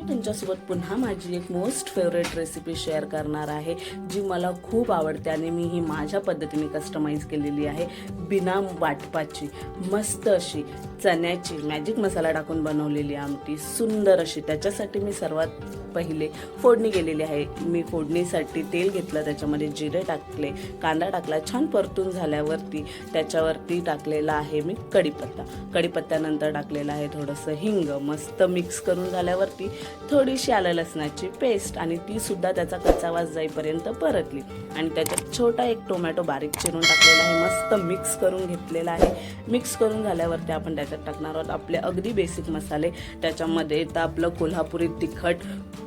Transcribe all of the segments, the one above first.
मी तुमच्यासोबत पुन्हा माझी एक मोस्ट फेवरेट रेसिपी शेअर करणार आहे जी मला खूप आवडते आणि मी ही माझ्या पद्धतीने कस्टमाइज केलेली आहे बिना वाटपाची मस्त अशी. चण्याची मॅजिक मसाला टाकून बनवलेली आमटी सुंदर अशी. त्याच्यासाठी मी सर्वात पहिले फोडणी केलेली आहे. मी फोडणीसाठी तेल घेतलं त्याच्यामध्ये जिरे टाकले कांदा टाकला छान परतून झाल्यावरती त्याच्यावरती टाकलेला आहे मी कढीपत्ता. कढीपत्त्यानंतर टाकलेलं आहे थोडंसं हिंग मस्त मिक्स करून झाल्यावरती थोडीशी आलं लसणाची पेस्ट आणि ती सुद्धा त्याचा कच्चा वास जाईपर्यंत परतली. आणि त्याच्यात छोटा एक टोमॅटो बारीक चिरून टाकलेला आहे मस्त मिक्स करून घेतलेला आहे. मिक्स करून झाल्यावरती आपण त्याच्यात टाकणार आहोत आपले अगदी बेसिक मसाले. त्याच्यामध्ये तर आपलं कोल्हापुरी तिखट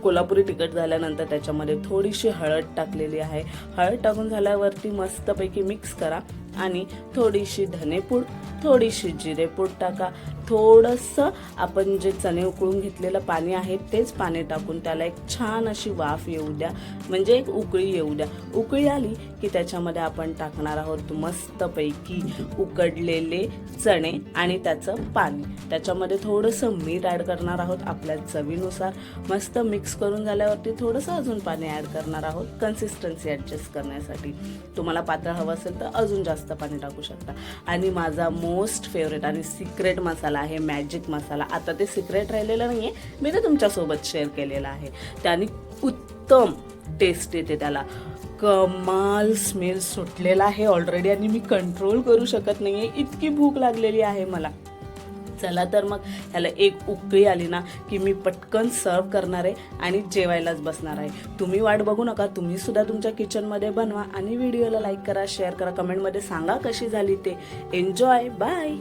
कोल्हापुरी तिखट झाल्यानंतर त्याच्यामध्ये थोडीशी हळद टाकलेली आहे. हळद टाकून झाल्यावरती मस्तपैकी मिक्स करा आणि थोडीशी धनेपूड थोडीशी जिरेपूड टाका. थोडंसं आपण जे चणे उकळून घेतलेलं पाणी आहे तेच पाणी टाकून त्याला एक छान अशी वाफ येऊ द्या. म्हणजे एक उकळी येऊ द्या. उकळी आली की त्याच्यामध्ये आपण टाकणार आहोत मस्तपैकी उकडलेले चणे आणि त्याचं पाणी. त्याच्यामध्ये थोडंसं मीठ ॲड करणार आहोत आपल्या चवीनुसार. मस्त मिक्स करून झाल्यावरती थोडंसं अजून पाणी ॲड करणार आहोत. कन्सिस्टन्सी ॲडजस्ट करण्यासाठी. तुम्हाला पातळ हवं असेल तर अजून जास्त पाणी टाकू शकता. आणि माझा मोस्ट फेवरेट आणि सिक्रेट मसाला मसाला आहे मॅजिक मसाला. आता ते सिक्रेट राहिलेलं नाही आहे मी ते तुमच्यासोबत शेअर केलेलं आहे. त्याने उत्तम टेस्ट येते त्याला. कमाल स्मेल सुटलेला आहे ऑलरेडी आणि मी कंट्रोल करू शकत नाही आहे इतकी भूक लागलेली आहे मला. चला तर मग ह्याला एक उकळी आली ना की मी पटकन सर्व करणार आहे आणि जेवायलाच बसणार आहे. तुम्ही वाट बघू नका तुम्ही सुद्धा तुमच्या किचनमध्ये बनवा आणि व्हिडिओला लाईक करा शेअर करा कमेंटमध्ये सांगा कशी झाली ते. Enjoy bye